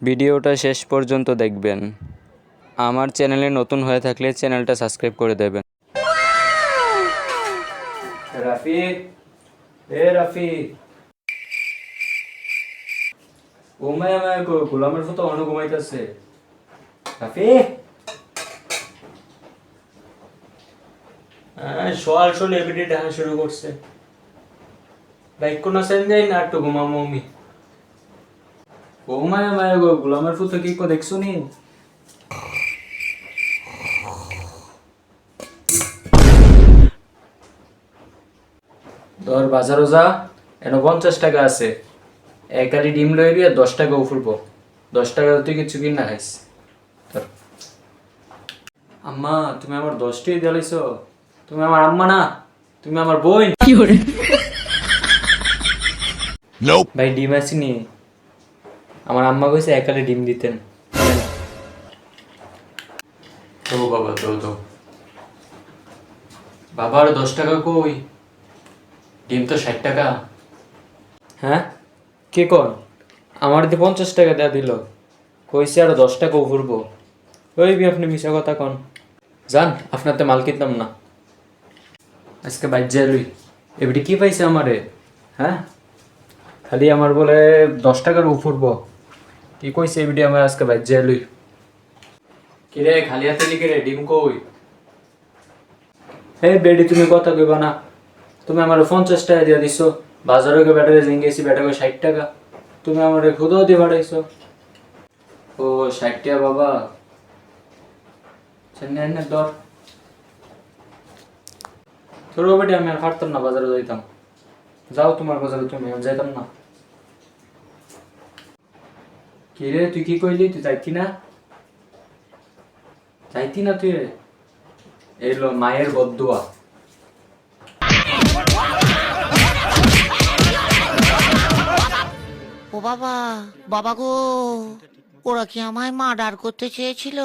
ভিডিওটা শেষ পর্যন্ত দেখবেন। আমার চ্যানেলে নতুন হয়ে থাকলে চ্যানেলটা সাবস্ক্রাইব করে দেবেন। রাফি এ রাফি ঘুমাই আমায় গোলামের মতো অন্য ঘুমাইতেছে। রাফি সোয়াল সোল এভরিডে দেখা শুরু করছে। বাইক কোনো সেন যাই না, একটু ঘুমামো আমি। ঘুমায় আমায় গো গোলামের ফুতো কি কো দেখছ নি? ধর বাজারও যা এনে পঞ্চাশ টাকা আছে। এক আলি ডিম লইবি আর দশ টাকা উফুরবো। দশ টাকা তুই কিছু কিনা খাইস। ধর। আম্মা তুমি আমার দশটাই দিলাইছ তুমি আমার আম্মা না তুমি আমার বোন. ভাই ডিম আসিনি আমার আম্মা কইছে একালে ডিম দিতেন। তো বাবা তো তো বাবা আর দশ টাকা কই? ডিম তো ষাট টাকা। হ্যাঁ? কে কর আমার দিয়ে পঞ্চাশ টাকা দেয়া দিল। কইছে আর দশ টাকা উফুরবো ওই বি আপনি মিশা কথা কন। যান আপনার তো মাল কিনতাম না। আজকে বাইর যাই লই এবারে কি পাইছে আমারে? হ্যাঁ? খালি আমার বলে দশ টাকার উফুরব কি কইছে এবিডি আমার আজকে বাইর যাই লই কিরে খালি হাতে লিখে রে ডিম কই হে বেডি, তুমি কথা কইবা না। তুমি আমার পঞ্চাশ টাকা দিয়ে দিছো। বাজারে গিয়ে ব্যাটারি জিঙ্গেছি ব্যাটারি ষাট টাকা। তুমি আমার খুদাও দিয়ে বাড়াইছো ও ষাট টাকা বাবা চেন্নাই দর তোর বেটি আমি আর পারতাম না বাজারে যাইতাম যাও তোমার বাজারে তুমি যাইতাম না। কি রে তুই কি কইলি তুই যাইতি না যাইতি না তুই এলো মায়ের বদুয়া ও বাবা বাবা গো ওরা কি আমায় মার্ডার করতে চেয়েছিল